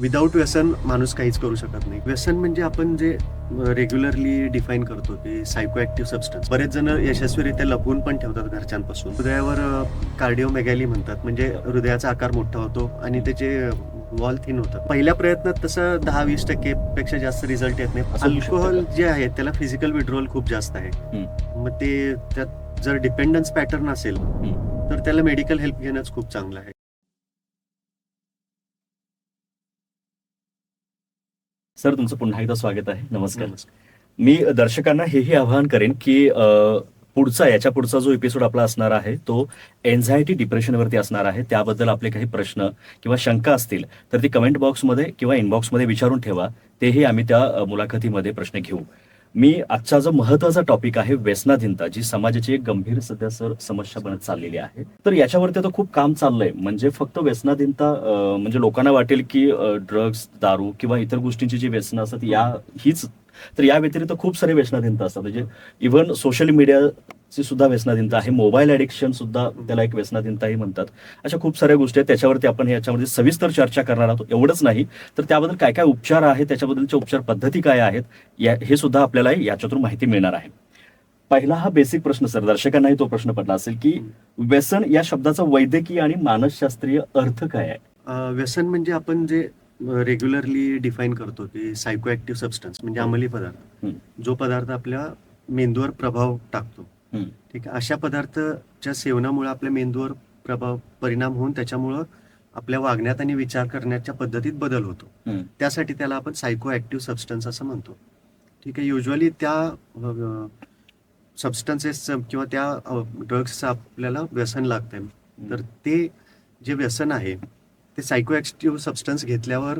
Without व्यसन माणूस काहीच करू शकत नाही. व्यसन म्हणजे आपण जे रेग्युलरली डिफाईन करतो ते सायको ऍक्टिव्ह सबस्टन्स बरेच जण यशस्वीरित्या लपवून पण ठेवतात घरच्यांपासून. हृदयावर कार्डिओमेगॅली म्हणतात. म्हणजे हृदयाचा आकार मोठा होतो आणि त्याचे वॉल थिन होतात. पहिल्या प्रयत्नात तसं दहा वीस टक्के पेक्षा जास्त रिझल्ट येत नाही. अल्कोहोल? जे आहे त्याला फिजिकल विड्रॉल खूप जास्त आहे. मग ते त्यात जर डिपेंडन्स पॅटर्न असेल तर त्याला मेडिकल हेल्प घेणंच खूप चांगलं आहे. सर तुमचं पुन्हा एकदा स्वागत आहे. नमस्कार. मी दर्शकांना हेही आवाहन करेन की पुढचा याच्या पुढचा जो एपिसोड आपला असणार आहे तो एन्झायटी डिप्रेशनवरती असणार आहे. त्याबद्दल आपले काही प्रश्न किंवा शंका असतील तर ती कमेंट बॉक्समध्ये किंवा इनबॉक्समध्ये विचारून ठेवा. तेही आम्ही त्या मुलाखतीमध्ये प्रश्न घेऊ. मी आजचा जो महत्त्वाचा टॉपिक आहे व्यसनाधीनता जी समाजाची एक गंभीर सध्या सर समस्या बनत चाललेली आहे तर याच्यावरती आता खूप काम चाललंय. म्हणजे फक्त व्यसनाधीनता म्हणजे लोकांना वाटेल की ड्रग्ज दारू किंवा इतर गोष्टींची जी व्यसनं असतात या हीच तर या व्यतिरिक्त खूप सारे व्यसनाधीनता असतात. म्हणजे इव्हन सोशल मीडिया मीडियाची सुद्धा व्यसनाधीनता आहे मोबाईल ऍडिक्शन सुद्धा त्याला एक व्यसनाधीनताही म्हणतात. अशा खूप साऱ्या गोष्टी आहेत त्याच्यावरती आपण याच्यामध्ये सविस्तर चर्चा करणार आहोत एवढंच नाही. तर त्याबद्दल काय काय उपचार आहेत त्याच्याबद्दलच्या उपचार पद्धती काय आहेत या हे सुद्धा आपल्याला याच्यातून माहिती मिळणार आहे. पहिला हा बेसिक प्रश्न सर दर्शकांनाही तो प्रश्न पडला असेल की व्यसन या शब्दाचा वैद्यकीय आणि मानसशास्त्रीय अर्थ काय आहे? व्यसन म्हणजे आपण जे रेग्युलरली डिफाईन करतो ते सायको ऍक्टिव्ह सबस्टन्स म्हणजे अंमली पदार्थ. जो पदार्थ आपल्या मेंदूवर प्रभाव टाकतो. ठीक आहे. अशा पदार्थाच्या सेवनामुळे आपल्या मेंदूवर प्रभाव परिणाम होऊन त्याच्यामुळं आपल्या वागण्यात आणि विचार करण्याच्या पद्धतीत बदल होतो. त्यासाठी त्याला आपण सायको ऍक्टिव्ह सबस्टन्स असं म्हणतो. ठीक आहे. युजली त्या सबस्टन्सेस किंवा त्या ड्रग्सचं आपल्याला व्यसन लागतंय. तर ते जे व्यसन आहे ते सायको ॲक्टिव्ह सबस्टन्स घेतल्यावर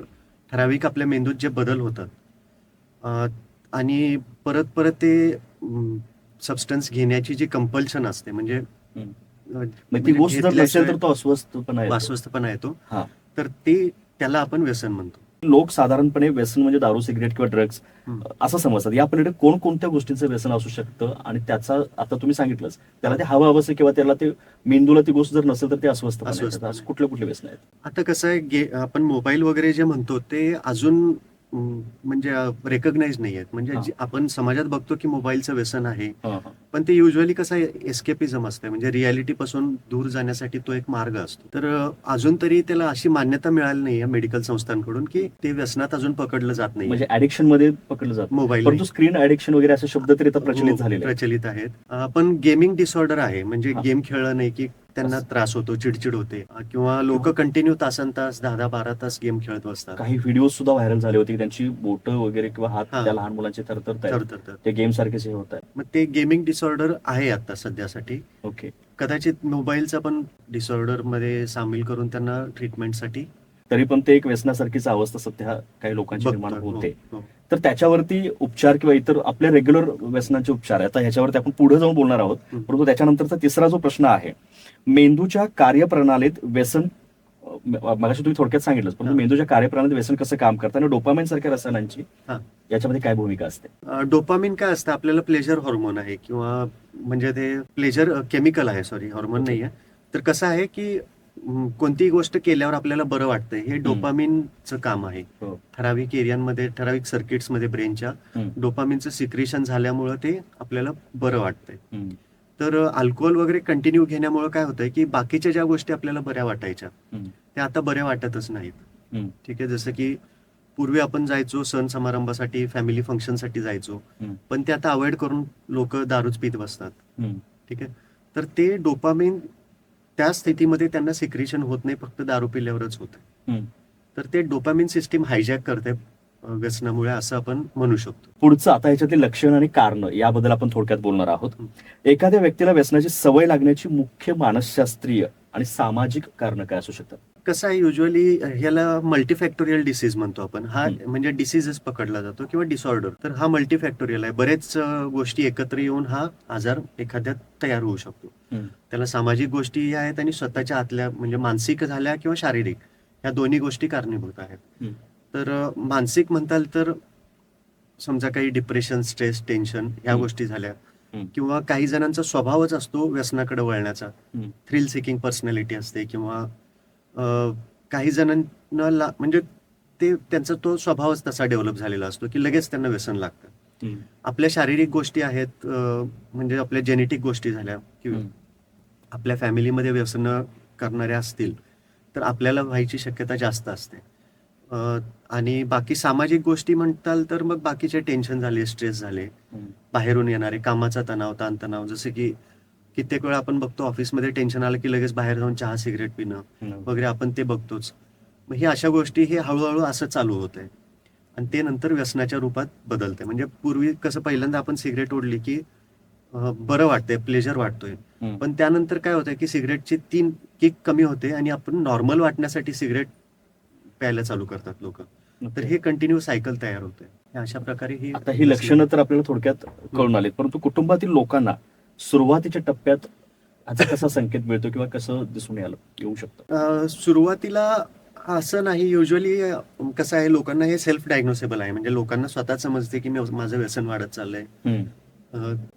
ठराविक आपल्या मेंदूत जे बदल होतात आणि परत परत ते सबस्टन्स घेण्याची जी कंपल्शन असते म्हणजे मग ती गोष्ट जर नसेल घेतल्याशिवाय तर तो अस्वस्थपणा आहे येतो. तर ते त्याला आपण व्यसन म्हणतो. लोक साधारणपणे व्यसन म्हणजे दारू सिगरेट किंवा ड्रग्ज. असं समजतात. या पलीकडे कोणकोणत्या गोष्टींचं व्यसन असू शकतं? आणि त्याचा आता तुम्ही सांगितलंच त्याला ते हवं हवं असेल किंवा त्याला ते मेंदूला ती गोष्ट जर नसेल तर ते अस्वस्थ अस्वस्थ असं कुठले कुठले व्यसन आहेत? आता कसं आहे आपण मोबाईल वगैरे जे म्हणतो ते अजून म्हणजे रेकग्नाइज नाही आहेत म्हणजे. जे आपण समाजात बघतो की मोबाईलचं व्यसन आहे. पण ते युजली कसं एस्केपिझम असते. म्हणजे रियालिटी पासून दूर जाण्यासाठी तो एक मार्ग असतो. तर अजून तरी त्याला अशी मान्यता मिळाली नाही मेडिकल संस्थांकडून की ते व्यसनात अजून पकडलं जात नाही म्हणजे ऍडिक्शनमध्ये पकडलं जातं मोबाईल परंतु स्क्रीन ऍडिक्शन वगैरे असे शब्द तरी प्रचलित झालेले आहेत. प्रचलित आहेत. पण गेमिंग डिसऑर्डर आहे. म्हणजे हा. गेम खेळलं नाही की त्यांना. त्रास होतो चिडचिड होते. किंवा लोक कंटिन्यू तासन तास दहा दहा बारा तास गेम खेळत बसतात. काही व्हिडिओ सुद्धा व्हायरल झाले होते त्यांची बोट वगैरे किंवा हात हा. लहान मुलांचे तर ते गेम सारखेच हे होत आहे मग ते गेमिंग डिसऑर्डर आहे आता सध्यासाठी ओके कदाचित मोबाईलचा पण डिसऑर्डरमध्ये सामील करून त्यांना ट्रीटमेंटसाठी तरी पण ते एक व्यसनासारखीच अवस्था सध्या काही लोकांची निर्माण बघतो. होते हो, हो. तर त्याच्यावरती उपचार किंवा इतर आपल्या रेग्युलर व्यसनाचे उपचार आहे आता ह्याच्यावरती आपण पुढे जाऊन बोलणार आहोत हं. परंतु त्याच्यानंतरचा तिसरा जो प्रश्न आहे मेंदूच्या कार्यप्रणालीत व्यसन मगाशी तुम्ही थोडक्यात सांगितलं परंतु हा. मेंदूच्या कार्यप्रणालीत व्यसन कसं काम करतं आणि डोपामाइन सारख्या रसायनांची. याच्यामध्ये काय भूमिका असते डोपामिन काय असतं आपल्याला प्लेजर हॉर्मोन आहे किंवा म्हणजे ते प्लेजर केमिकल आहे सॉरी हॉर्मोन. नाही आहे तर कसं आहे की कोणतीही गोष्ट केल्यावर आपल्याला बरं वाटतंय हे डोपामिनचं काम आहे हो. ठराविक एरियांमध्ये ठराविक सर्किट्समध्ये ब्रेनच्या. डोपामिनचं सिक्रेशन झाल्यामुळं ते आपल्याला बरं वाटतंय. तर अल्कोहोल वगैरे कंटिन्यू घेण्यामुळे काय होतंय की बाकीच्या ज्या गोष्टी आपल्याला बऱ्या वाटायच्या. त्या आता बऱ्या वाटतच नाहीत. ठीक आहे जसं की पूर्वी आपण जायचो सण समारंभासाठी फॅमिली फंक्शनसाठी जायचो. पण ते आता अवॉइड करून लोक दारूच पित बसतात. ठीक आहे तर ते डोपामिन त्या स्थितीमध्ये त्यांना सिक्रेशन होत नाही फक्त दारू पिल्यावरच होतं. तर ते डोपामिन सिस्टीम हायजॅक करते व्यसनामुळे असं आपण म्हणू शकतो पुढचं आता ह्याच्यातली लक्षण आणि कारण याबद्दल आपण थोडक्यात बोलणार आहोत. एखाद्या व्यक्तीला व्यसनाची सवय लागण्याची मुख्य मानसशास्त्रीय आणि सामाजिक कारण काय असू शकतात कसं आहे युजली ह्याला मल्टीफॅक्टोरियल डिसीज म्हणतो आपण हा. म्हणजे डिसीजच पकडला जातो किंवा डिसऑर्डर तर हा मल्टीफॅक्टोरियल आहे बरेच गोष्टी एकत्र येऊन हा आजार एखाद्यात तयार होऊ शकतो. त्याला सामाजिक गोष्टी आहेत आणि स्वतःच्या आतल्या म्हणजे मानसिक झाल्या किंवा शारीरिक ह्या दोन्ही गोष्टी कारणीभूत आहेत. तर मानसिक म्हणताल तर समजा काही डिप्रेशन स्ट्रेस टेन्शन ह्या. गोष्टी झाल्या. किंवा काही जणांचा स्वभावच असतो व्यसनाकडे वळण्याचा. थ्रिल सिकिंग पर्सनॅलिटी असते किंवा काही जणांना म्हणजे ते त्यांचा तो स्वभावच तसा डेव्हलप झालेला असतो की लगेच त्यांना व्यसन लागतं. आपल्या शारीरिक गोष्टी आहेत म्हणजे आपल्या जेनेटिक गोष्टी झाल्या की हम्म. आपल्या फॅमिलीमध्ये व्यसनं करणारे असतील तर आपल्याला व्हायची शक्यता जास्त असते अं, आणि बाकी सामाजिक गोष्टी म्हणताल तर मग बाकीचे टेन्शन झाले स्ट्रेस झाले. बाहेरून येणारे कामाचा तणाव ताणतणाव जसं की कित्येक वेळा आपण बघतो ऑफिसमध्ये टेन्शन आलं की लगेच बाहेर जाऊन चहा सिगरेट पिणं. वगैरे आपण ते बघतोच मग ही अशा गोष्टी हे हळूहळू असं चालू होत आहे आणि ते नंतर व्यसनाच्या रूपात बदलते म्हणजे पूर्वी कसं पहिल्यांदा आपण सिगरेट ओढली की अं, बरं वाटतंय प्लेजर वाटतोय. पण त्यानंतर काय होतंय की सिगरेटची तीन किक कमी होते आणि आपण नॉर्मल वाटण्यासाठी सिगरेट प्यायला चालू करतात लोक. तर हे कंटिन्यू सायकल तयार होते अशा प्रकारे ही आता ही लक्षणं तर आपल्याला थोडक्यात कळून आलीत परंतु कुटुंबातील लोकांना सुरुवातीच्या टप्प्यात ह्याचा कसा संकेत मिळतो किंवा कसं दिसून यायला येऊ शकतं? सुरुवातीला असं नाही. युजली कसं आहे लोकांना हे सेल्फ डायग्नोसेबल आहे. म्हणजे लोकांना स्वतःच समजते की मी- माझं व्यसन वाढत चाललंय.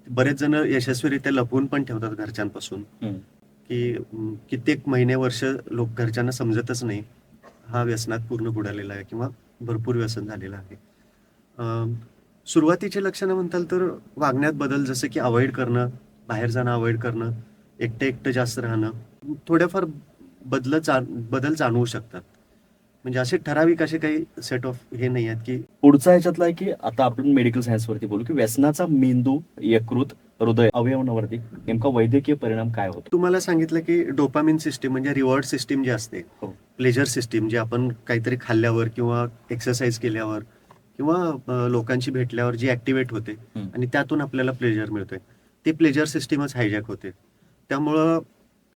बरेच जण यशस्वीरित्या लपवून पण ठेवतात घरच्यांपासून. की कित्येक महिने वर्ष लोक घरच्यांना समजतच नाही. हा व्यसनात पूर्ण बुडालेला आहे किंवा भरपूर व्यसन झालेलं आहे. सुरुवातीचे लक्षणं म्हणताल तर वागण्यात बदल जसं की अवॉइड करणं बाहेर जाणं अवॉइड करणं एकटं एकटं जास्त राहणं थोड्याफार बदल बदल जाणवू शकतात. म्हणजे असे ठराविक असे काही सेट ऑफ हे नाही आहेत की पुढचा ह्याच्यातला आहे की आता आपण मेडिकल सायन्स वरती बोलू की व्यसनाचा मेंदू यकृत हृदय अवयवांवरती नेमका वैद्यकीय परिणाम काय होतो? तुम्हाला सांगितलं की डोपामिन सिस्टीम म्हणजे रिवॉर्ड सिस्टीम जी असते हो. प्लेजर सिस्टीम जे आपण काहीतरी खाल्ल्यावर किंवा एक्सरसाइज केल्यावर किंवा लोकांशी भेटल्यावर जी ऍक्टिव्हेट होते. आणि त्यातून आपल्याला प्लेजर मिळतोय. ते प्लेजर सिस्टीमच हायजॅक होते. त्यामुळं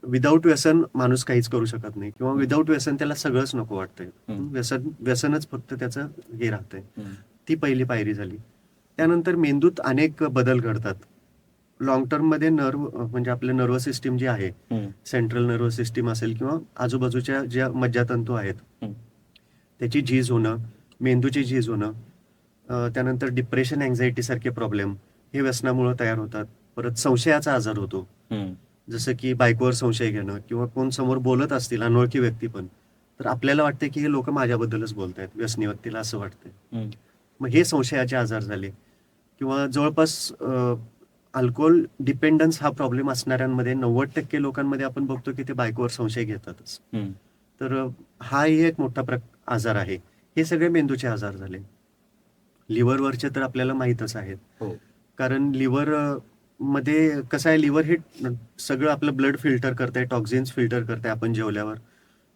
विदाऊट व्यसन माणूस काहीच करू शकत नाही किंवा विदाऊट व्यसन त्याला सगळंच नको वाटतंय. व्यसन व्यसनच फक्त त्याचं हे राहतंय. ती पहिली पायरी झाली. त्यानंतर मेंदूत अनेक बदल घडतात. लॉंग टर्ममध्ये नर्व म्हणजे आपलं नर्वस सिस्टीम जी आहे. सेंट्रल नर्वस सिस्टीम असेल किंवा आजूबाजूच्या ज्या मज्जातंतू आहेत. त्याची झीज होणं मेंदूची झीज होणं त्यानंतर डिप्रेशन अँझायटी सारखे प्रॉब्लेम हे व्यसनामुळे तयार होतात परत संशयाचा आजार होतो. जसं की बायकोवर संशय घेणं किंवा कोण समोर बोलत असतील अनोळखी व्यक्ती पण तर आपल्याला वाटते की हे लोक माझ्याबद्दलच बोलत आहेत व्यसनी व्यक्तीला असं वाटतंय. मग हे संशयाचे आजार झाले किंवा जवळपास अल्कोहोल डिपेंडन्स हा प्रॉब्लेम असणाऱ्यांमध्ये नव्वद टक्के लोकांमध्ये आपण बघतो की ते बायकोवर संशय घेतातच. तर हाही एक मोठा प्र आजार आहे. हे सगळे मेंदूचे आजार झाले. लिव्हरवरचे तर आपल्याला माहीतच आहेत. हो. कारण लिव्हरमध्ये कसं आहे लिव्हर हे सगळं आपलं ब्लड फिल्टर करते टॉक्झिन्स फिल्टर करते आपण जेवल्यावर.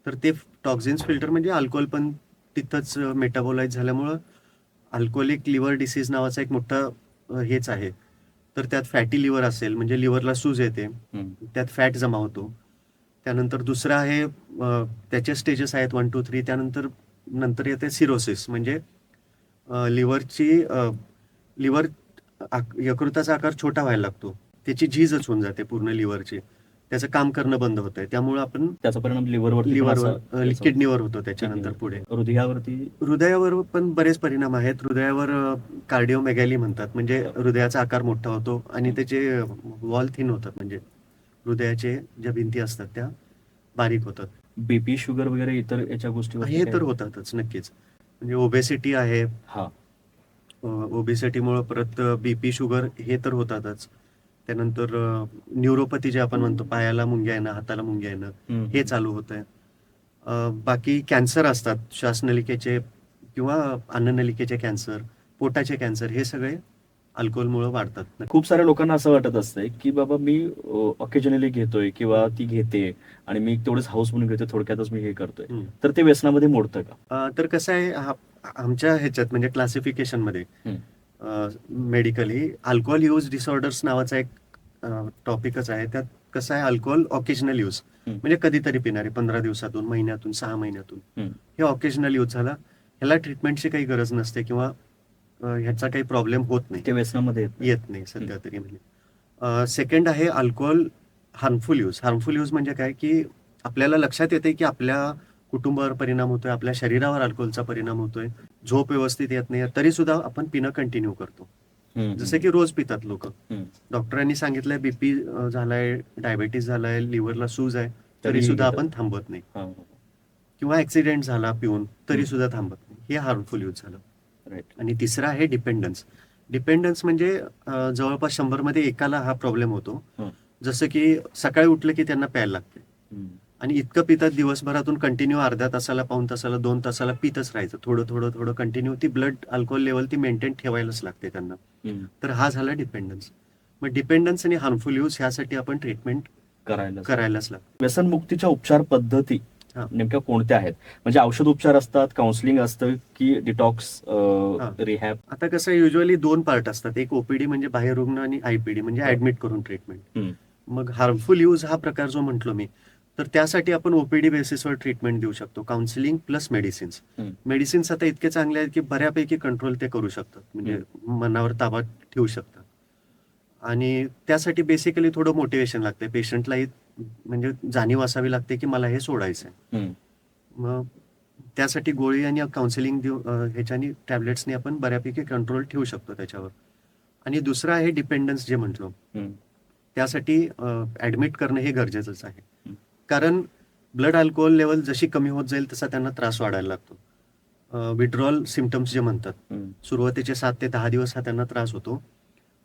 तर ते टॉक्झिन्स फिल्टर म्हणजे अल्कोहोल पण तिथंच मेटाबोलाइज झाल्यामुळं अल्कोहोलिक लिव्हर डिसीज नावाचा एक मोठा हेच आहे. तर त्यात फॅटी लिव्हर असेल म्हणजे लिव्हरला सूज येते. त्यात फॅट जमा होतो. त्यानंतर दुसरं आहे त्याचे स्टेजेस आहेत वन टू थ्री त्यानंतर नंतर येते सिरोसिस म्हणजे लिव्हरची लिव्हर यकृताचा आकार छोटा व्हायला लागतो. त्याची झीजच होऊन जाते पूर्ण लिव्हरची त्याचं काम करणं बंद होतंय. त्यामुळे आपण त्याचा परिणाम लिव्हरवर याचा- किडनीवर होतो त्याच्यानंतर पुढे. हृदयावरती हृदयावर पण बरेच परिणाम आहेत. हृदयावर कार्डिओमेगॅली म्हणतात. म्हणजे हृदयाचा आकार मोठा होतो आणि त्याचे वॉल थिन होतात. म्हणजे हृदयाचे ज्या भिंती असतात त्या बारीक होतात. बीपी शुगर वगैरे इतर याच्या गोष्टी हे तर होतातच नक्कीच. म्हणजे ओबेसिटी आहे. हा. ओबेसिटीमुळे परत बीपी शुगर हे तर होतातच. त्यानंतर न्यूरोपॅथी जे आपण म्हणतो पायाला मुंग्या येणं हाताला मुंग्या येणं. हे चालू होत आहे बाकी कॅन्सर असतात श्वासनलिकेचे किंवा अन्ननलिकेचे कॅन्सर पोटाचे कॅन्सर हे सगळे अल्कोहोलमुळे वाढतात. खूप साऱ्या लोकांना असं वाटत असतंय की बाबा मी ऑकेजनली घेतोय किंवा ती घेते आणि मी तेवढंच हाऊस म्हणून घेतोय थोडक्यातच मी हे करतोय. तर ते व्यसनामध्ये मोडतं का? तर कसं आहे आमच्या ह्याच्यात म्हणजे क्लासिफिकेशनमध्ये मेडिकली अल्कोहोल यूज डिसऑर्डर्स नावाचा एक टॉपिकच आहे. त्यात कसं आहे अल्कोहोल ऑकेजनल यूज. म्हणजे कधीतरी पिणारे पंधरा दिवसातून महिन्यातून सहा महिन्यातून. हे ऑकेजनल यूज झाला. ह्याला ट्रीटमेंटची काही गरज नसते किंवा ह्याचा काही प्रॉब्लेम होत नाही. व्यसनामध्ये येत नाही. सध्या तरी म्हणजे. सेकंड आहे alcohol harmful use harmful use म्हणजे काय की आपल्याला लक्षात येते की आपल्या कुटुंबावर परिणाम होतोय आपल्या शरीरावर अल्कोहोलचा परिणाम होतोय. झोप व्यवस्थित येत नाही तरी सुद्धा आपण पिणं कंटिन्यू करतो. जसं की रोज पितात लोक. डॉक्टरांनी सांगितलंय बीपी झालाय डायबेटीस झालाय लिव्हरला सूज आहे तरी सुद्धा. आपण थांबवत नाही. किंवा ऍक्सिडेंट झाला पिऊन तरी. सुद्धा थांबत नाही हे हार्मफुल यूज झालं आणि तिसरं आहे डिपेंडन्स डिपेंडन्स म्हणजे जवळपास शंभरमध्ये एकाला हा प्रॉब्लेम होतो. जसं की सकाळी उठलं की त्यांना प्यायला लागते आणि इतकं पितात दिवसभरातून कंटिन्यू अर्ध्या तासाला पाऊन तासाला दोन तासाला पितच राहायचं. थोडं थोडं थोडं कंटिन्यू ती ब्लड अल्कोहोल लेवल ती मेंटेन ठेवायलाच लागते त्यांना. तर हा झाला डिपेंडन्स मग डिपेंडन्स आणि हार्मफुल यूज ह्यासाठी आपण ट्रीटमेंट करायला करायलाच लागतं. व्यसनमुक्तीच्या उपचार पद्धती. नेमक्या कोणत्या आहेत? म्हणजे औषध उपचार असतात काउन्सिलिंग असतं की डिटॉक्स. रिहॅब आता कसं युजली दोन पार्ट असतात. एक ओपीडी म्हणजे बाह्य रुग्ण आणि आयपीडी म्हणजे ऍडमिट करून ट्रीटमेंट मग हार्मफुल यूज हा प्रकार जो म्हटलो मी तर त्यासाठी आपण ओपीडी बेसिसवर ट्रीटमेंट देऊ शकतो. Counselling plus medicines. मेडिसिन्स आता इतके चांगले आहेत की बऱ्यापैकी कंट्रोल ते करू शकतात. म्हणजे मनावर ताबा ठेवू शकतात. आणि त्यासाठी बेसिकली थोडं मोटिवेशन लागते. पेशंटलाही म्हणजे जाणीव असावी लागते की मला हे सोडायचं आहे मग त्यासाठी गोळी आणि काउन्सिलिंग देऊ ह्याच्यानी टॅबलेट्सनी आपण बऱ्यापैकी कंट्रोल ठेवू शकतो त्याच्यावर. आणि दुसरं आहे डिपेंडन्स जे म्हटलो. त्यासाठी ऍडमिट करणं हे गरजेचंच आहे. कारण ब्लड अल्कोहोल लेवल जशी कमी होत जाईल तसा त्यांना त्रास वाढायला लागतो. विड्रॉल सिमटम्स जे म्हणतात सुरुवातीचे सात ते दहा दिवस हा त्यांना त्रास होतो.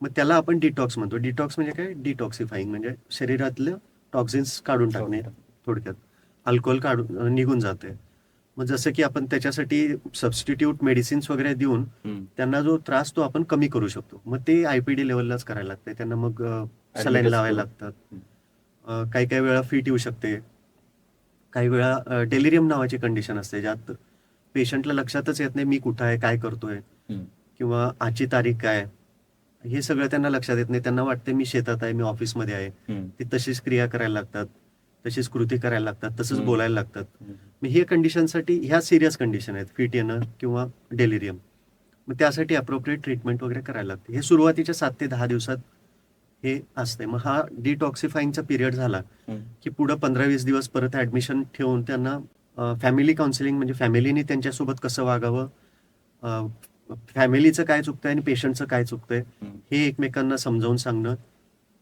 मग त्याला आपण डिटॉक्स म्हणतो. डिटॉक्स म्हणजे काय? डिटॉक्सिफाईंग म्हणजे शरीरातलं टॉक्झिन्स काढून टाकणे थोडक्यात. अल्कोहोल काढून निघून जाते. मग जसं की आपण त्याच्यासाठी सबस्टिट्यूट मेडिसिन्स वगैरे देऊन त्यांना जो त्रास तो आपण कमी करू शकतो. मग ते आयपीडी लेवललाच करायला लागते. त्यांना मग सलाईन लावायला. लागतात. काही काही वेळा फिट येऊ शकते. काही वेळा डेलिरियम नावाची कंडिशन असते ज्यात पेशंटला लक्षातच येत नाही मी कुठं आहे काय करतोय? किंवा आजची तारीख काय? हे सगळं त्यांना लक्षात येत नाही. त्यांना वाटते मी शेतात आहे मी ऑफिसमध्ये आहे. ते तशीच क्रिया करायला लागतात तशीच कृती करायला लागतात तसंच. बोलायला लागतात. मग हे कंडिशनसाठी ह्या सिरियस कंडिशन आहेत फिट येणं किंवा डेलिरियम मग त्यासाठी अप्रोप्रिएट ट्रीटमेंट वगैरे करायला लागते. हे सुरुवातीच्या सात ते दहा दिवसात हे असते मग हा डिटॉक्सिफाईंगचा पिरियड झाला की पुढं पंधरा वीस दिवस परत ऍडमिशन ठेवून त्यांना फॅमिली काउन्सिलिंग म्हणजे फॅमिलीने त्यांच्यासोबत कसं वागावं फॅमिलीचं काय चुकतंय आणि पेशंटचं काय चुकतंय हे एकमेकांना समजावून सांगणं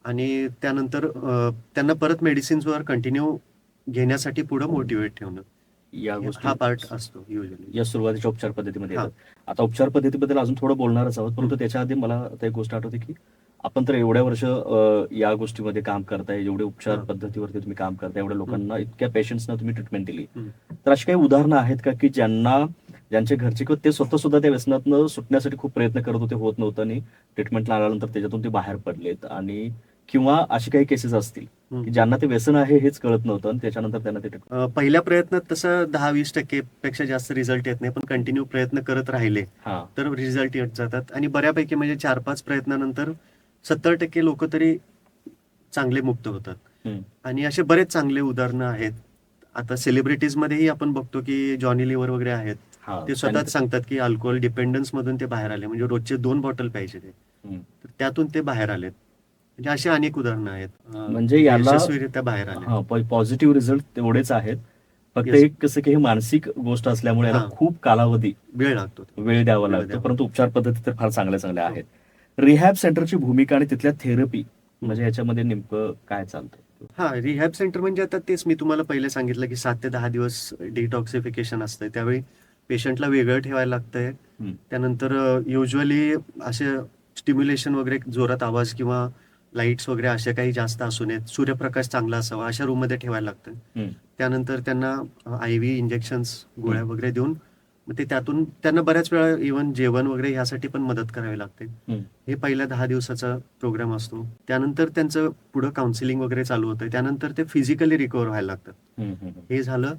आणि त्यानंतर त्यांना परत मेडिसिन्सवर कंटिन्यू घेण्यासाठी पुढं मोटिवेट ठेवणं. या गोष्टी हा पार्ट असतो युजली या सुरुवातीच्या उपचार पद्धतीमध्ये आता उपचार पद्धतीबद्दल अजून थोडं बोलणारच आहोत परंतु त्याच्या आधी मला एक गोष्ट आठवते की आपण तर एवढ्या वर्ष अ, या गोष्टीमध्ये काम करताय एवढे उपचार हा. पद्धतीवरती तुम्ही काम करताय एवढ्या लोकांना इतक्या पेशंट्सना तुम्ही ट्रीटमेंट दिली हम्म. तर अशी काही उदाहरणं आहेत का की ज्यांना ज्यांचे घरचे किंवा ते स्वतः सुद्धा त्या व्यसनातनं सुटण्यासाठी खूप प्रयत्न करत होते होत नव्हतं आणि ट्रीटमेंटला आल्यानंतर त्याच्यातून ते बाहेर पडलेत आणि किंवा अशी काही केसेस असतील हम्म. की ज्यांना ते व्यसन आहे हेच कळत नव्हतं आणि त्याच्यानंतर त्यांना ते treatment- अं, पहिल्या प्रयत्नात तसं दहा वीस टक्के पेक्षा जास्त रिझल्ट येत नाही पण कंटिन्यू प्रयत्न करत राहिले हा तर रिझल्ट येत जातात आणि बऱ्यापैकी म्हणजे चार पाच प्रयत्नानंतर सत्तर टक्के लोक तरी चांगले मुक्त होतात. आणि असे बरेच चांगले उदाहरणं आहेत. आता सेलिब्रिटीज मध्येही आपण बघतो की जॉनी लिव्हर वगैरे आहेत. हा ते स्वतःच सांगतात की अल्कोहोल डिपेंडन्स मधून ते बाहेर आले. म्हणजे रोजचे दोन बॉटल पाहिजे ते. तर त्यातून ते बाहेर आलेत. म्हणजे अशी अनेक उदाहरणं आहेत. म्हणजे याला- यशस्वीरित्या बाहेर आले हा पॉझिटिव्ह रिझल्ट तेवढेच आहेत. फक्त. एक कसं की हे मानसिक गोष्ट असल्यामुळे हा. खूप कालावधी वेळ लागतो. वेळ द्यावा लागतो. परंतु उपचार पद्धती तर फार चांगल्या चांगल्या आहेत. रिहॅब सेंटरची भूमिका आणि तिथल्या थेरपी म्हणजे याच्यामध्ये नेमकं काय चालतंय? हा रिहॅब सेंटर म्हणजे आता तेच मी तुम्हाला पहिले सांगितलं की सात ते दहा दिवस डिटॉक्सिफिकेशन असतंय. त्यावेळी पेशंटला वेगळं ठेवायला लागतंय. त्यानंतर युजली असे स्टिम्युलेशन वगैरे जोरात आवाज किंवा लाईट्स वगैरे असे काही जास्त असू नयेत. सूर्यप्रकाश चांगला असावा अशा रूममध्ये ठेवायला लागतं. त्यानंतर त्यांना आय व्ही इंजेक्शन्स गोळ्या वगैरे देऊन मग ते त्यातून त्यांना बऱ्याच वेळा इव्हन जेवण वगैरे यासाठी पण मदत करावी लागते. हे पहिल्या दहा दिवसाचा प्रोग्राम असतो. त्यानंतर त्यांचं पुढं काउन्सिलिंग वगैरे चालू होतं. त्यानंतर ते फिजिकली रिकवर व्हायला लागतात. हम्म. हे झालं.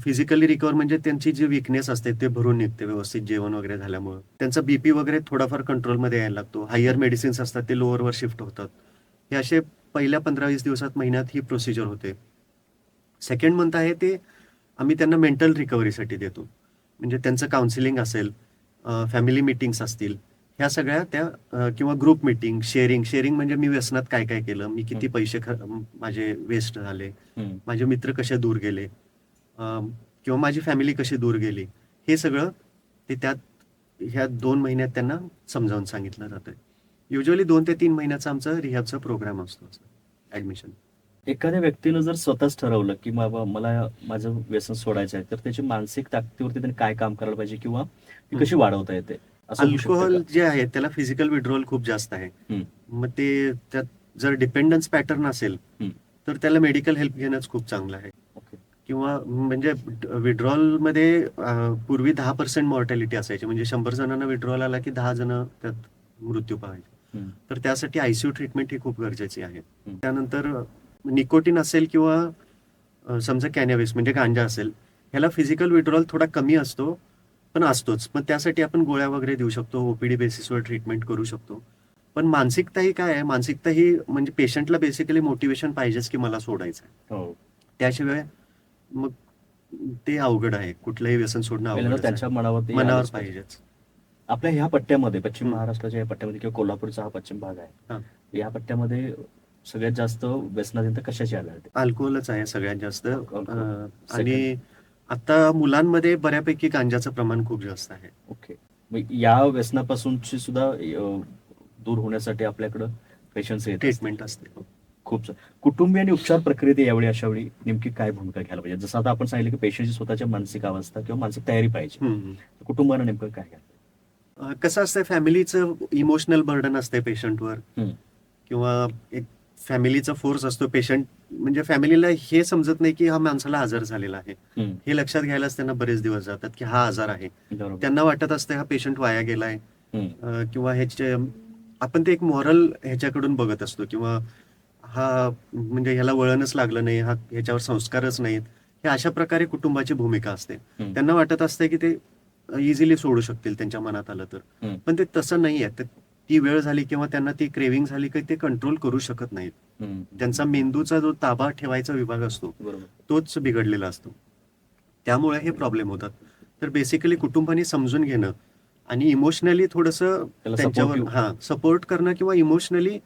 फिजिकली रिकवर म्हणजे त्यांची जी विकनेस असते ते भरून निघते व्यवस्थित जेवण वगैरे झाल्यामुळं. त्यांचा बीपी वगैरे थोडाफार कंट्रोलमध्ये यायला लागतो. हायर मेडिसिन्स असतात ते लोअरवर शिफ्ट होतात. हे असे पहिल्या पंधरा वीस दिवसात महिन्यात ही प्रोसिजर होते. सेकंड मंथ आहे ते आम्ही त्यांना मेंटल रिकव्हरीसाठी देतो. म्हणजे त्यांचं काउन्सिलिंग असेल फॅमिली मिटिंग्स असतील ह्या सगळ्या त्या किंवा ग्रुप मिटिंग शेअरिंग शेअरिंग म्हणजे मी व्यसनात काय काय केलं? मी किती पैसे माझे वेस्ट झाले. माझे मित्र कसे दूर गेले? किंवा माझी फॅमिली कशी दूर गेली? हे सगळं ते त्यात ह्या दोन महिन्यात त्यांना समजावून सांगितलं जातं युजली दोन ते तीन महिन्याचा आमचा रिहॅबचा प्रोग्राम असतो ऍडमिशन एखाद्या व्यक्तीनं जर स्वतःच ठरवलं की बाबा मला माझं व्यसन सोडायचं आहे तर त्याची मानसिक ताकदीवरती त्यांनी काय काम करायला पाहिजे किंवा ती कशी वाढवता येते असं होऊ शकतं अल्कोहोल? जे आहे त्याला फिजिकल विड्रॉल खूप जास्त आहे हम्म. मग ते त्यात जर डिपेंडन्स पॅटर्न असेल हम्म. तर त्याला मेडिकल हेल्प घेणंच खूप चांगलं आहे ओके. किंवा म्हणजे विड्रॉलमध्ये अं, पूर्वी दहा पर्सेंट मॉर्टॅलिटी असायची म्हणजे शंभर जणांना विड्रॉल आला की दहा जण त्यात मृत्यू पाहायचे हम्म. तर त्यासाठी आयसीयू ट्रीटमेंट ही खूप गरजेची आहे हम्म. त्यानंतर निकोटीन असेल किंवा समजा कॅनॅबिस म्हणजे गांजा असेल ह्याला फिजिकल विड्रॉल थोडा कमी असतो पण असतोच. पण त्यासाठी आपण गोळ्या वगैरे देऊ शकतो ओपीडी बेसिसवर ट्रीटमेंट करू शकतो. पण मानसिकता ही काय आहे? मानसिकता ही म्हणजे पेशंटला बेसिकली मोटिवेशन पाहिजेच की मला सोडायचं आहे हो. त्याशिवाय मग ते अवघड आहे. कुठलंही व्यसन सोडणं पहिल्यांदा अवघड त्यांच्या मनावर. पाहिजेच. आपल्या ह्या पट्ट्यामध्ये पश्चिम. महाराष्ट्राच्या या पट्ट्यामध्ये किंवा कोल्हापूरचा हा पश्चिम भाग. आहे. या पट्ट्यामध्ये सगळ्यात जास्त व्यसनाधीनता कशाची आढळते? अल्कोहोलच आहे सगळ्यात जास्त. अं, आणि आता मुलांमध्ये बऱ्यापैकी गांजाचं प्रमाण खूप जास्त आहे. ओके. मग या व्यसनापासूनची सुद्धा अ, दूर होण्यासाठी आपल्याकडं पेशन्स येत असतात. ट्रीटमेंट असते. खूप सा- कुटुंबीय आणि उपचार प्रक्रियेत यावेळी अशा वेळी नेमकी काय भूमिका घ्यायला पाहिजे? जसं आता आपण सांगितलं की पेशंटची स्वतःची मानसिक अवस्था किंवा मानसिक तयारी पाहिजे. हम्म. कुटुंबानं नेमकं काय घ्यायला अं, कसं असतं फॅमिलीचं इमोशनल बर्डन असते पेशंटवर. किंवा एक फॅमिलीचा फोर्स असतो पेशंट म्हणजे फॅमिलीला हे समजत नाही की हा माणसाला आजार झालेला आहे. हे लक्षात घ्यायलाच त्यांना बरेच दिवस जातात की हा आजार आहे. त्यांना वाटत असतं हा पेशंट वाया गेलाय. किंवा ह्याचे आपण ते एक मॉरल ह्याच्याकडून बघत असतो किंवा हा म्हणजे ह्याला वळणच लागलं नाही हा ह्याच्यावर संस्कारच नाहीत. हे अशा प्रकारे कुटुंबाची भूमिका असते. त्यांना वाटत असते की ते इझिली सोडू शकतील त्यांच्या मनात आलं तर. पण ते तसं नाही आहे ती वेळ झाली किंवा त्यांना ती क्रेविंग झाली की ते कंट्रोल करू शकत नाहीत. त्यांचा मेंदूचा जो ताबा ठेवायचा विभाग असतो तोच बिघडलेला असतो. त्यामुळे हे प्रॉब्लेम होतात. तर बेसिकली कुटुंबाने समजून घेणं आणि इमोशनली थोडंसं त्यांच्यावर. हा सपोर्ट करणं किंवा इमोशनली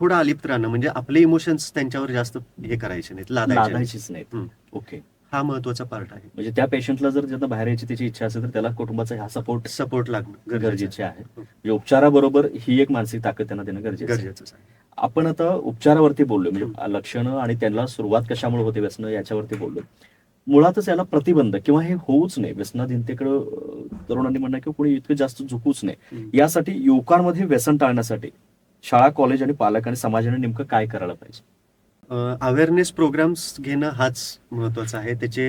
थोडं अलिप्त राहणं म्हणजे आपले इमोशन्स त्यांच्यावर जास्त हे करायचे नाहीत लादायचे नाहीत. ओके हा महत्त्वाचा पार्ट आहे. म्हणजे त्या पेशंटला जर ज्यांना बाहेर यायची त्याची इच्छा असेल तर त्याला कुटुंबाचा हा सपोर्ट सपोर्ट लागणं गरजेचं आहे. म्हणजे उपचाराबरोबर ही एक मानसिक ताकद त्यांना देणं. गरजेचं आहे. आपण आता उपचारावरती बोललो म्हणजे लक्षणं आणि त्यांना सुरुवात कशामुळे होते व्यसन याच्यावरती बोललो मुळातच याला प्रतिबंध किंवा हे होऊच नाही व्यसनाधीनतेकडं तरुणांनी म्हणणं किंवा कोणी इतकं जास्त झुकूच नाही. यासाठी युवकांमध्ये व्यसन टाळण्यासाठी शाळा कॉलेज आणि पालक आणि समाजाने नेमकं काय करायला पाहिजे? अवेअरनेस प्रोग्राम्स घेणं हाच महत्त्वाचा आहे त्याचे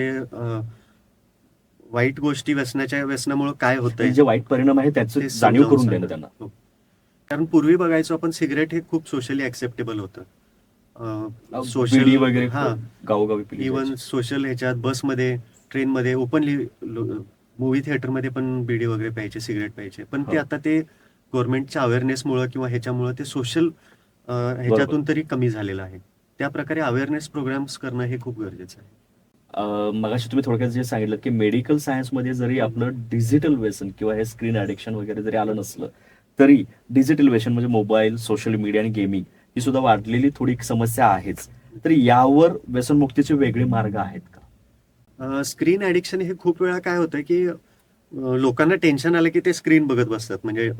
वाईट गोष्टी व्यसनाच्या व्यसनामुळे काय होतंय जे वाईट परिणाम आहे त्याचं जाणीव करून देणं. त्यांना हो. कारण पूर्वी बघायचो आपण सिगरेट हे खूप सोशली ऍक्सेप्टेबल होतं सोशल वगैरे हा गावोगावी जायची. सोशल ह्याच्यात बसमध्ये ट्रेनमध्ये ओपनली मूवी थिएटरमध्ये पण बिडी वगैरे प्यायचे सिगरेट प्यायचे पण ते. आता ते गव्हर्नमेंटच्या अवेअरनेसमुळे किंवा ह्याच्यामुळे ते सोशल ह्याच्यातून तरी कमी झालेलं आहे त्या प्रकारे अवेअरनेस प्रोग्राम्स करणं हे खूप गरजेचं आहे. मगाशी तुम्ही थोडक्यात जे सांगितलं की मेडिकल सायन्समध्ये जरी आपलं डिजिटल व्यसन किंवा हे स्क्रीन ॲडिक्शन वगैरे जरी आलं नसलं तरी डिजिटल व्यसन म्हणजे मोबाईल सोशल मीडिया आणि गेमिंग ही सुद्धा वाढलेली थोडी समस्या आहेच. तर यावर व्यसनमुक्तीचे वेगळे मार्ग आहेत का? स्क्रीन ऍडिक्शन हे खूप वेळा काय होतं की लोकांना टेन्शन आलं की ते स्क्रीन बघत बसतात. म्हणजे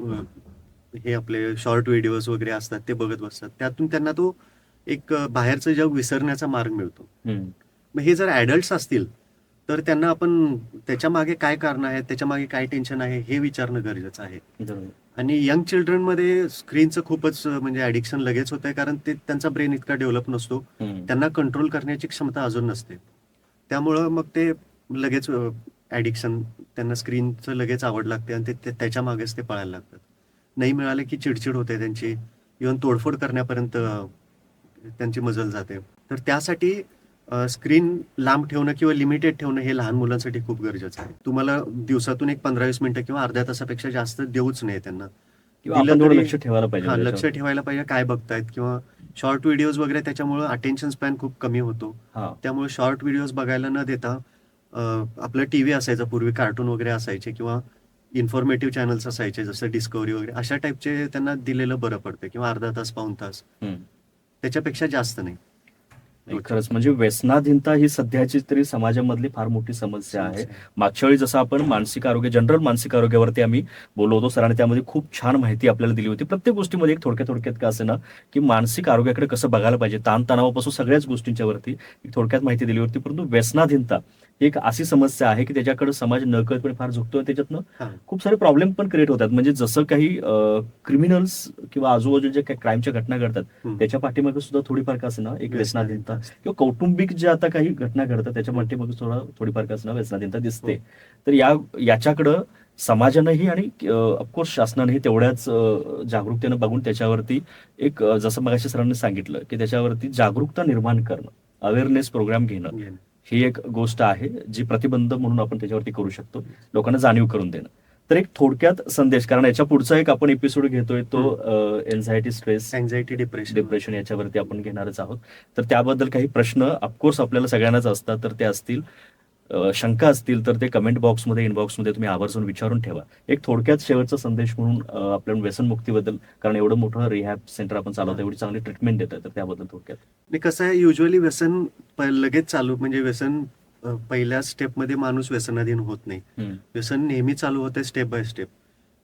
हे आपले शॉर्ट व्हिडिओज वगैरे असतात ते बघत बसतात. त्यातून त्यांना तो एक बाहेरचं जग विसरण्याचा मार्ग मिळतो. मग हे जर ऍडल्ट्स असतील तर त्यांना आपण त्याच्यामागे काय कारण आहे त्याच्यामागे काय टेन्शन आहे हे विचारणं गरजेचं आहे. आणि यंग चिल्ड्रनमध्ये स्क्रीनचं खूपच म्हणजे ऍडिक्शन लगेच होत आहे कारण ते त्यांचा ब्रेन इतका डेव्हलप नसतो. त्यांना कंट्रोल करण्याची क्षमता अजून नसते त्यामुळं मग ते लगेच ऍडिक्शन त्यांना स्क्रीनचं लगेच आवड लागते आणि ते- त्याच्या मागेच ते पळायला लागतात नाही मिळाले की चिडचिड होते त्यांची इव्हन तोडफोड करण्यापर्यंत त्यांची मजल जाते. तर त्यासाठी स्क्रीन लांब ठेवणं किंवा लिमिटेड ठेवणं हे लहान मुलांसाठी खूप गरजेचं आहे. तुम्हाला दिवसातून एक पंधरा वीस मिनिटं किंवा अर्ध्या तासापेक्षा जास्त देऊच नाही त्यांना. लक्ष ठेवायला पाहिजे लक्ष. ठेवायला पाहिजे काय बघतायत किंवा शॉर्ट व्हिडिओज वगैरे त्याच्यामुळे अटेन्शन स्पॅन खूप कमी होतो. त्यामुळे शॉर्ट व्हिडिओज बघायला न देता आपलं टीव्ही असायचा पूर्वी कार्टून वगैरे असायचे किंवा इन्फॉर्मेटिव्ह चॅनल्स असायचे जसं डिस्कवरी वगैरे अशा टाईपचे त्यांना दिलेलं बरं पडतं किंवा अर्धा तास पाऊन तास. त्याच्यापेक्षा जास्त नाही. नाही, खरंच म्हणजे व्यसनाधीनता ही सध्याची तरी समाजामधली फार मोठी समस्या आहे. मागच्या वेळी जसं आपण मानसिक आरोग्य जनरल मानसिक आरोग्यावरती आम्ही बोललो होतो सरांनी त्यामध्ये खूप छान माहिती आपल्याला दिली होती. प्रत्येक गोष्टीमध्ये एक थोडक्यात थोडक्यात का असे ना की मानसिक आरोग्याकडे कसं बघायला पाहिजे. ताणतणावापासून सगळ्याच गोष्टींच्या वरती एक थोडक्यात माहिती दिली होती. परंतु व्यसनाधीनता ही एक अशी समस्या आहे की त्याच्याकडे समाज नकळतपणे फार झुकतो आणि त्याच्यातनं हा. खूप सारे प्रॉब्लेम पण क्रिएट होतात म्हणजे जसं काही क्रिमिनल्स किंवा आजूबाजूला जे काही क्राईमच्या घटना घडतात. त्याच्या पाठीमागे सुद्धा थोडीफार का असेना एक व्यसनाधीनता. किंवा कौटुंबिक जे आता काही घटना घडतात त्याच्या पाठीमागे थोडा थोडीफार का असेना व्यसनाधीनता दिसते तर या याच्याकडं समाजानंही आणि ऑफकोर्स शासनानेही तेवढ्याच जागरूकतेनं बघून त्याच्यावरती एक जसं मगाशी सरांनी सांगितलं की त्याच्यावरती जागरूकता निर्माण करणं अवेअरनेस प्रोग्राम घेणं. ही एक गोष्ट आहे जी प्रतिबंध म्हणून आपण त्याच्यावरती करू शकतो. लोकांना जाणीव करून देणं. तर एक थोडक्यात संदेश कारण याच्या पुढचा एक आपण एपिसोड घेतोय तो anxiety stress anxiety depression depression याच्यावरती आपण घेणारच आहोत. तर त्याबद्दल काही प्रश्न ऑफकोर्स आपल्याला सगळ्यांनाच असतात तर ते असतील. शंका असतील तर ते कमेंट बॉक्समध्ये इनबॉक्समध्ये तुम्ही आवर्जून विचारून ठेवा. एक थोडक्यात शेवटचा संदेश म्हणून आपल्या व्यसनमुक्तीबद्दल कारण एवढं मोठं रिहॅब सेंटर आपण चालवतो एवढी चांगली ट्रीटमेंट देतोय तर त्याबद्दल थोडक्यात. आणि कसं आहे युजली व्यसन लगेच चालू म्हणजे व्यसन पहिल्या स्टेपमध्ये माणूस व्यसनाधीन होत नाही. व्यसन नेहमी चालू होते स्टेप बाय स्टेप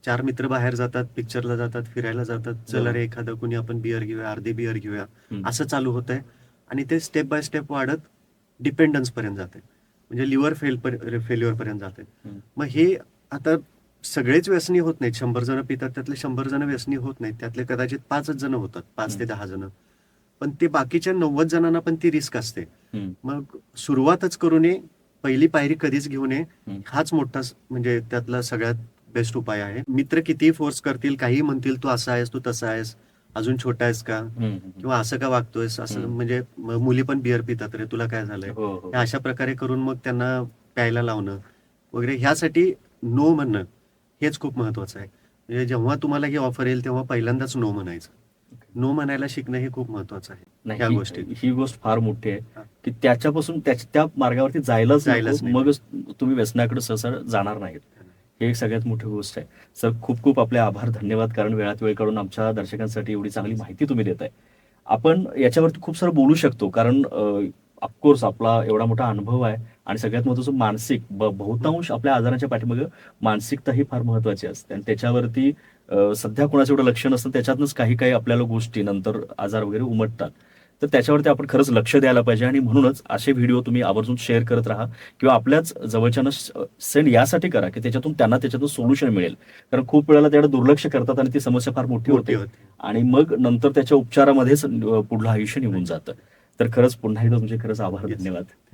चार मित्र बाहेर जातात पिक्चरला जातात फिरायला जातात चला रे एखादं कुणी आपण बिअर घेऊया अर्धी बिअर घेऊया. असं चालू होत आहे आणि ते स्टेप बाय स्टेप वाढत डिपेंडन्स पर्यंत जाते. म्हणजे लिव्हर फेल फेल्युअर पर्यंत जाते. मग हे आता सगळेच व्यसनी होत नाहीत शंभर जण पितात त्यातले शंभर जण व्यसनी होत नाहीत त्यातले कदाचित पाचच जण होतात पाच ते. दहा जण पण ते बाकीच्या नव्वद जणांना पण ती रिस्क असते. मग सुरुवातच करू नये पहिली पायरी कधीच घेऊ नये. हाच मोठा म्हणजे त्यातला सगळ्यात बेस्ट उपाय आहे मित्र कितीही फोर्स करतील काही म्हणतील तू असा आहेस तू तसा आहेस अजून छोटा आहेस का. किंवा असं का वागतोयस असं. म्हणजे मुली पण बिअर पितात रे तुला काय झालंय हो, हो. अशा प्रकारे करून मग त्यांना प्यायला लावणं वगैरे ह्यासाठी नो म्हणणं हेच खूप महत्वाचं आहे म्हणजे जेव्हा तुम्हाला ही ऑफर येईल तेव्हा पहिल्यांदाच नो म्हणायचं नो म्हणायला शिकणं हे खूप महत्वाचं आहे ह्या गोष्टी. ही गोष्ट फार मोठी आहे. की त्याच्यापासून त्याच्या त्या मार्गावरती जायलाच जायलाच. मगच तुम्ही व्यसनाकडे सहसा जाणार नाहीत हे एक सगळ्यात मोठी गोष्ट आहे. सर खूप खूप आपले आभार धन्यवाद. कारण वेळात वेळ काढून आमच्या दर्शकांसाठी एवढी चांगली माहिती तुम्ही देत आहे आपण याच्यावरती खूप सारं बोलू शकतो. कारण ऑफकोर्स आपला एवढा मोठा अनुभव आहे आणि सगळ्यात महत्वाचं मानसिक ब- बहुतांश आपल्या आजाराच्या पाठीमागे मानसिकता ही फार महत्वाची असते. आणि त्याच्यावरती सध्या कोणाचं एवढं लक्ष नसतं त्याच्यातनंच काही काही आपल्याला गोष्टी नंतर आजार वगैरे उमटतात. तर त्याच्यावरती आपण खरंच लक्ष द्यायला पाहिजे आणि म्हणूनच असे व्हिडिओ तुम्ही आवर्जून शेअर करत राहा किंवा आपल्याच जवळच्यांना सेंड यासाठी करा की त्याच्यातून त्यांना त्याच्यातून सोल्युशन मिळेल. कारण खूप वेळेला त्याकडे दुर्लक्ष करतात आणि ती समस्या फार मोठी होते. आणि मग नंतर त्याच्या उपचारामध्येच पुढलं आयुष्य निघून जातं. तर खरंच पुन्हा एकदा तुमचे खरंच आभार. धन्यवाद.